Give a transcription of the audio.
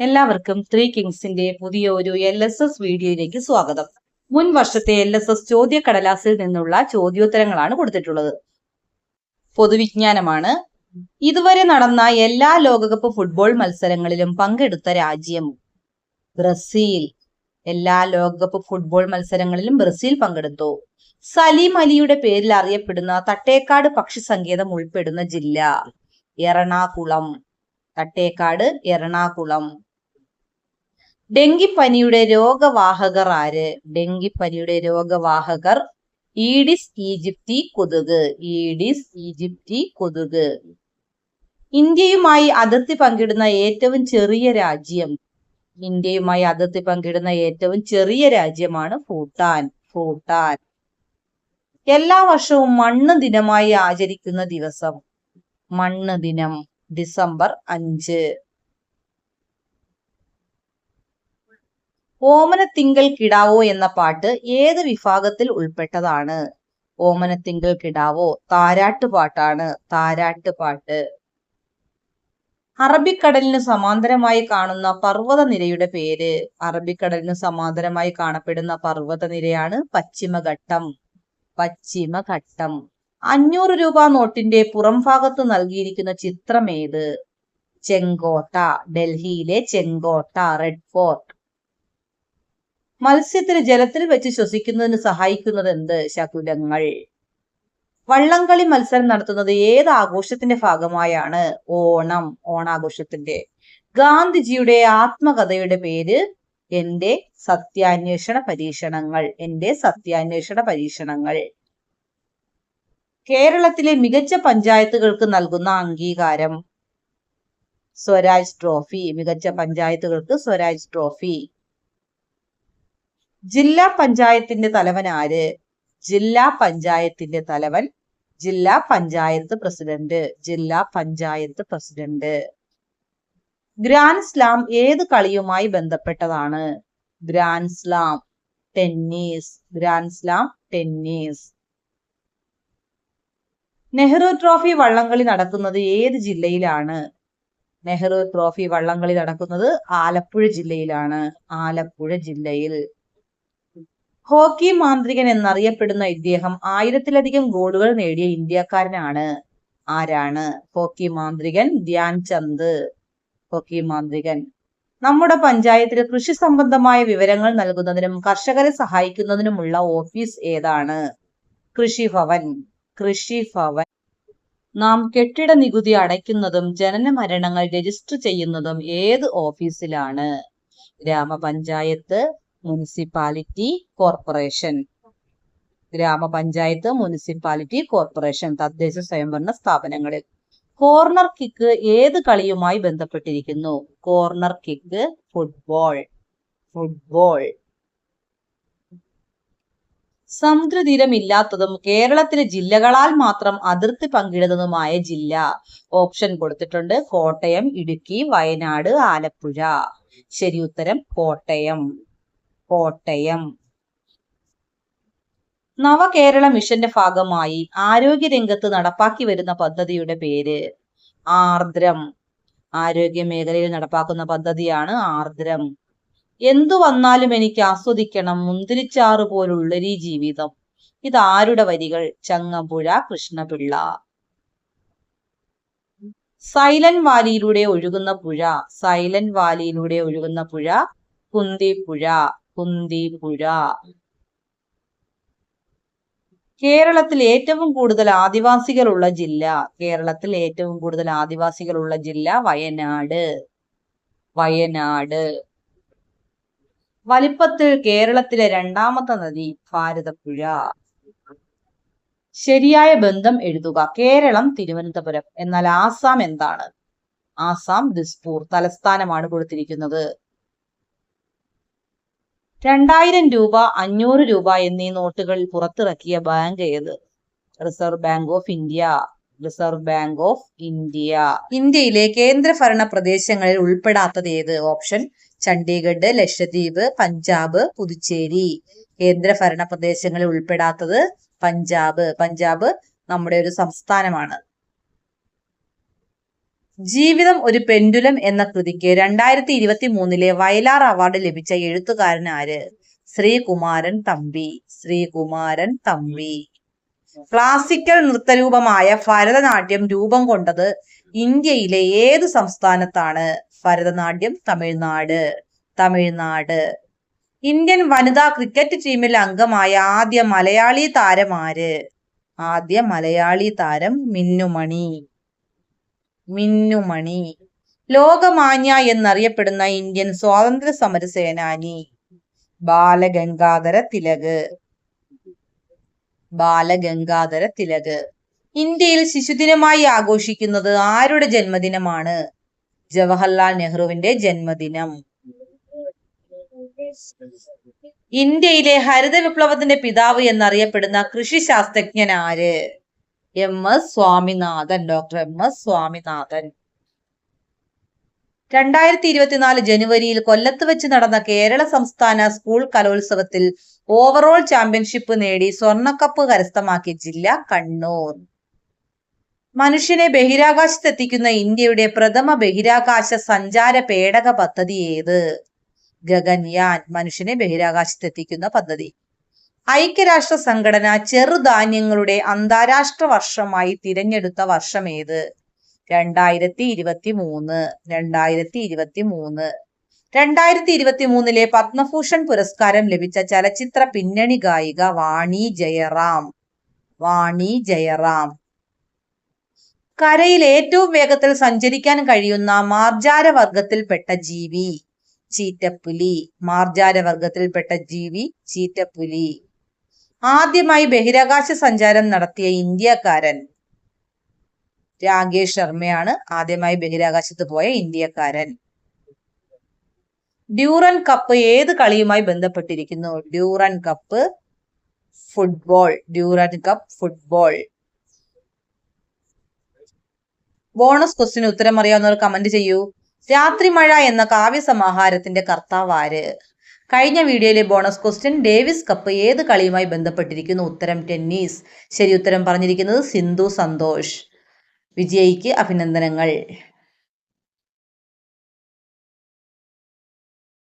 എല്ലാവർക്കും ത്രീ കിങ്സിന്റെ പുതിയ ഒരു എൽ എസ് എസ് വീഡിയോയിലേക്ക് സ്വാഗതം. മുൻ വർഷത്തെ എൽ എസ് എസ് ചോദ്യക്കടലാസിൽ നിന്നുള്ള ചോദ്യോത്തരങ്ങളാണ് കൊടുത്തിട്ടുള്ളത്. പൊതുവിജ്ഞാനമാണ്. ഇതുവരെ നടന്ന എല്ലാ ലോകകപ്പ് ഫുട്ബോൾ മത്സരങ്ങളിലും പങ്കെടുത്ത രാജ്യം ബ്രസീൽ. എല്ലാ ലോകകപ്പ് ഫുട്ബോൾ മത്സരങ്ങളിലും ബ്രസീൽ പങ്കെടുത്തു. സലീം അലിയുടെ പേരിൽ അറിയപ്പെടുന്ന തട്ടേക്കാട് പക്ഷി സങ്കേതം ഉൾപ്പെടുന്ന ജില്ല എറണാകുളം. തട്ടേക്കാട് എറണാകുളം. ഡെങ്കിപ്പനിയുടെ രോഗവാഹകർ ആര്? ഡെങ്കിപ്പനിയുടെ രോഗവാഹകർ ഈഡിസ് ഈജിപ്തി കൊതുക്. ഈഡിസ് ഈജിപ്തി കൊതുക്. ഇന്ത്യയുമായി അതിർത്തി പങ്കിടുന്ന ഏറ്റവും ചെറിയ രാജ്യം. ഇന്ത്യയുമായി അതിർത്തി പങ്കിടുന്ന ഏറ്റവും ചെറിയ രാജ്യമാണ് ഭൂട്ടാൻ. ഭൂട്ടാൻ. എല്ലാ വർഷവും മണ്ണ് ദിനമായി ആചരിക്കുന്ന ദിവസം. മണ്ണ് ദിനം. ഡിസംബർ അഞ്ച്. ഓമനത്തിങ്കൽ കിടാവോ എന്ന പാട്ട് ഏത് വിഭാഗത്തിൽ ഉൾപ്പെട്ടതാണ്? ഓമനത്തിങ്കൽ കിടാവോ താരാട്ട് പാട്ടാണ് താരാട്ട് പാട്ട് അറബിക്കടലിന് സമാന്തരമായി കാണുന്ന പർവതനിരയുടെ പേര് അറബിക്കടലിന് സമാന്തരമായി കാണപ്പെടുന്ന പർവതനിരയാണ് പശ്ചിമഘട്ടം. പശ്ചിമഘട്ടം. അഞ്ഞൂറ് രൂപ നോട്ടിന്റെ പുറം ഭാഗത്ത് നൽകിയിരിക്കുന്ന ചിത്രം ഏത് ചെങ്കോട്ട ഡൽഹിയിലെ ചെങ്കോട്ട റെഡ് ഫോർട്ട്. മത്സ്യത്തിന് ജലത്തിൽ വെച്ച് ശ്വസിക്കുന്നതിന് സഹായിക്കുന്നത് എന്ത് ശകുലങ്ങൾ വള്ളംകളി മത്സരം നടത്തുന്നത് ഏത് ആഘോഷത്തിന്റെ ഭാഗമായാണ്? ഓണം ഓണാഘോഷത്തിന്റെ. ഗാന്ധിജിയുടെ ആത്മകഥയുടെ പേര് എന്റെ സത്യാന്വേഷണ പരീക്ഷണങ്ങൾ. എന്റെ സത്യാന്വേഷണ പരീക്ഷണങ്ങൾ. കേരളത്തിലെ മികച്ച പഞ്ചായത്തുകൾക്ക് നൽകുന്ന അംഗീകാരം. സ്വരാജ് ട്രോഫി. മികച്ച പഞ്ചായത്തുകൾക്ക് സ്വരാജ് ട്രോഫി. ജില്ലാ പഞ്ചായത്തിന്റെ തലവൻ ആര്? ജില്ലാ പഞ്ചായത്തിന്റെ തലവൻ ജില്ലാ പഞ്ചായത്ത് പ്രസിഡന്റ് ജില്ലാ പഞ്ചായത്ത് പ്രസിഡന്റ്. ഗ്രാൻഡ് സ്ലാം ഏത് കളിയുമായി ബന്ധപ്പെട്ടതാണ്? Grand slam tennis grand slam tennis. Nehru trophy വള്ളംകളി നടക്കുന്നത് ഏത് ജില്ലയിലാണ്? നെഹ്റു ട്രോഫി വള്ളംകളി നടക്കുന്നത് ആലപ്പുഴ ജില്ലയിലാണ്. ആലപ്പുഴ ജില്ലയിൽ. ഹോക്കി മാന്ത്രികൻ എന്നറിയപ്പെടുന്ന ഇദ്ദേഹം ആയിരത്തിലധികം ഗോളുകൾ നേടിയ ഇന്ത്യക്കാരനാണ്. ആരാണ്? ഹോക്കി മാന്ത്രികൻ ധ്യാൻ ചന്ദ് ഹോക്കി മാന്ത്രികൻ. നമ്മുടെ പഞ്ചായത്തിൽ കൃഷി സംബന്ധമായ വിവരങ്ങൾ നൽകുന്നതിനും കർഷകരെ സഹായിക്കുന്നതിനുമുള്ള ഓഫീസ് ഏതാണ്? കൃഷിഭവൻ. കൃഷിഭവൻ. നാം കെട്ടിട നികുതി അടയ്ക്കുന്നതും ജനന മരണങ്ങൾ രജിസ്റ്റർ ചെയ്യുന്നതും ഏത് ഓഫീസിലാണ്? Grama panchayat municipality corporation. Grama panchayat municipality corporation തദ്ദേശ സ്വയംഭരണ സ്ഥാപനങ്ങളിൽ. കോർണർ കിക്ക് ഏത് കളിയുമായി ബന്ധപ്പെട്ടിരിക്കുന്നു? Corner kick football. ഫുട്ബോൾ. സമുദ്രതീരമില്ലാത്തതും കേരളത്തിലെ ജില്ലകളാൽ മാത്രം അതിർത്തി പങ്കിടുന്നതുമായ ജില്ല. ഓപ്ഷൻ കൊടുത്തിട്ടുണ്ട് കോട്ടയം ഇടുക്കി വയനാട് ആലപ്പുഴ. ശരി ഉത്തരം കോട്ടയം. കോട്ടയം. നവകേരള മിഷന്റെ ഭാഗമായി ആരോഗ്യരംഗത്ത് നടപ്പാക്കി വരുന്ന പദ്ധതിയുടെ പേര് ആർദ്രം. ആരോഗ്യ മേഖലയിൽ നടപ്പാക്കുന്ന പദ്ധതിയാണ് ആർദ്രം. എന്തു വന്നാലും എനിക്ക് ആസ്വദിക്കണം മുന്തിരിച്ചാറ് ഈ ജീവിതം. ഇത് ആരുടെ വരികൾ? ചങ്ങമ്പുഴ കൃഷ്ണപിള്ള. സൈലന്റ് വാലിയിലൂടെ ഒഴുകുന്ന പുഴ സൈലന്റ് വാലിയിലൂടെ ഒഴുകുന്ന പുഴ കുന്തിപ്പുഴ. കുന്തിപ്പുഴ കേരളത്തിൽ ഏറ്റവും കൂടുതൽ ആദിവാസികളുള്ള ജില്ല കേരളത്തിൽ ഏറ്റവും കൂടുതൽ ആദിവാസികളുള്ള ജില്ല വയനാട്. വയനാട്. വലിപ്പത്തിൽ കേരളത്തിലെ രണ്ടാമത്തെ നദി ഭാരതപ്പുഴ. ശരിയായ ബന്ധം എഴുതുക. കേരളം തിരുവനന്തപുരം. എന്നാൽ ആസാം എന്താണ്? ആസാം ദിസ്പൂർ തലസ്ഥാനമാണ് കൊടുത്തിരിക്കുന്നത്. രണ്ടായിരം രൂപ അഞ്ഞൂറ് രൂപ എന്നീ നോട്ടുകൾ പുറത്തിറക്കിയ ബാങ്ക് ഏത്? Reserve bank of India. Reserve bank of India. ഇന്ത്യയിലെ കേന്ദ്രഭരണ പ്രദേശങ്ങളിൽ ഉൾപ്പെടാത്തത് ഏത്? ഓപ്ഷൻ ചണ്ഡീഗഡ് ലക്ഷദ്വീപ് പഞ്ചാബ് പുതുച്ചേരി. കേന്ദ്രഭരണ പ്രദേശങ്ങളിൽ ഉൾപ്പെടാത്തത് പഞ്ചാബ്. പഞ്ചാബ് നമ്മുടെ ഒരു സംസ്ഥാനമാണ്. ജീവിതം ഒരു പെൻഡുലം എന്ന കൃതിക്ക് രണ്ടായിരത്തി ഇരുപത്തി മൂന്നിലെ വയലാർ അവാർഡ് ലഭിച്ച എഴുത്തുകാരൻ ആര്? ശ്രീകുമാരൻ തമ്പി. ശ്രീകുമാരൻ തമ്പി. ക്ലാസിക്കൽ നൃത്തരൂപമായ ഭരതനാട്യം രൂപം കൊണ്ടത് ഇന്ത്യയിലെ ഏത് സംസ്ഥാനത്താണ്? ഭരതനാട്യം തമിഴ്നാട്. തമിഴ്നാട്. ഇന്ത്യൻ വനിതാ ക്രിക്കറ്റ് ടീമിൽ അംഗമായ ആദ്യ മലയാളി താരം ആര്? ആദ്യ മലയാളി താരം മിന്നുമണി. മിന്നുമണി. ലോകമാന്യ എന്നറിയപ്പെടുന്ന ഇന്ത്യൻ സ്വാതന്ത്ര്യ സമര സേനാനി ബാലഗംഗാധര തിലക്. ബാലഗംഗാധര തിലക്. ഇന്ത്യയിൽ ശിശുദിനമായി ആഘോഷിക്കുന്നത് ആരുടെ ജന്മദിനമാണ്? ജവഹർലാൽ നെഹ്റുവിന്റെ ജന്മദിനം. ഇന്ത്യയിലെ ഹരിത വിപ്ലവത്തിന്റെ പിതാവ് എന്നറിയപ്പെടുന്ന കൃഷി ശാസ്ത്രജ്ഞൻ ആര്? M S Swaminathan doctor M S Swaminathan. രണ്ടായിരത്തി ഇരുപത്തിനാല് ജനുവരിയിൽ കൊല്ലത്ത് വെച്ച് നടന്ന കേരള സംസ്ഥാന സ്കൂൾ കലോത്സവത്തിൽ ഓവറോൾ ചാമ്പ്യൻഷിപ്പ് നേടി സ്വർണക്കപ്പ് കരസ്ഥമാക്കിയ ജില്ല കണ്ണൂർ. മനുഷ്യനെ ബഹിരാകാശത്തെത്തിക്കുന്ന ഇന്ത്യയുടെ പ്രഥമ ബഹിരാകാശ സഞ്ചാര പേടക പദ്ധതി ഏത്? ഗഗൻയാൻ മനുഷ്യനെ ബഹിരാകാശത്തെത്തിക്കുന്ന പദ്ധതി. ഐക്യരാഷ്ട്ര സംഘടന ചെറുധാന്യങ്ങളുടെ അന്താരാഷ്ട്ര വർഷമായി തിരഞ്ഞെടുത്ത വർഷം ഏത് രണ്ടായിരത്തി ഇരുപത്തി മൂന്ന് രണ്ടായിരത്തി ഇരുപത്തി മൂന്ന് രണ്ടായിരത്തി ഇരുപത്തി മൂന്നിലെ പത്മഭൂഷൺ പുരസ്കാരം ലഭിച്ച ചലച്ചിത്ര പിന്നണി ഗായിക വാണി ജയറാം. വാണി ജയറാം. കരയിൽ ഏറ്റവും വേഗത്തിൽ സഞ്ചരിക്കാൻ കഴിയുന്ന മാർജാര വർഗത്തിൽപ്പെട്ട ജീവി ചീറ്റപ്പുലി. മാർജാര വർഗത്തിൽപ്പെട്ട ജീവി ചീറ്റപ്പുലി. ആദ്യമായി ബഹിരാകാശ സഞ്ചാരം നടത്തിയ ഇന്ത്യക്കാരൻ രാകേഷ് ശർമ്മയാണ് ആദ്യമായി ബഹിരാകാശത്ത് പോയ ഇന്ത്യക്കാരൻ. ഡ്യൂറൻ കപ്പ് ഏത് കളിയുമായി ബന്ധപ്പെട്ടിരിക്കുന്നു? Durand cup football. Durand cup football. Bonus ക്വസ്റ്റിന് ഉത്തരം അറിയാവുന്നവർ കമന്റ് ചെയ്യൂ. രാത്രിമഴ എന്ന കാവ്യസമാഹാരത്തിന്റെ കർത്താവ് ആര്? കഴിഞ്ഞ വീഡിയോയിലെ ബോണസ് ക്വസ്റ്റ്യൻ ഡേവിസ് കപ്പ് ഏത് കളിയുമായി ബന്ധപ്പെട്ടിരിക്കുന്നു? ഉത്തരം ടെന്നീസ്. ശരി ഉത്തരം പറഞ്ഞിരിക്കുന്നത് സിന്ധു സന്തോഷ്. വിജയിക്ക് അഭിനന്ദനങ്ങൾ.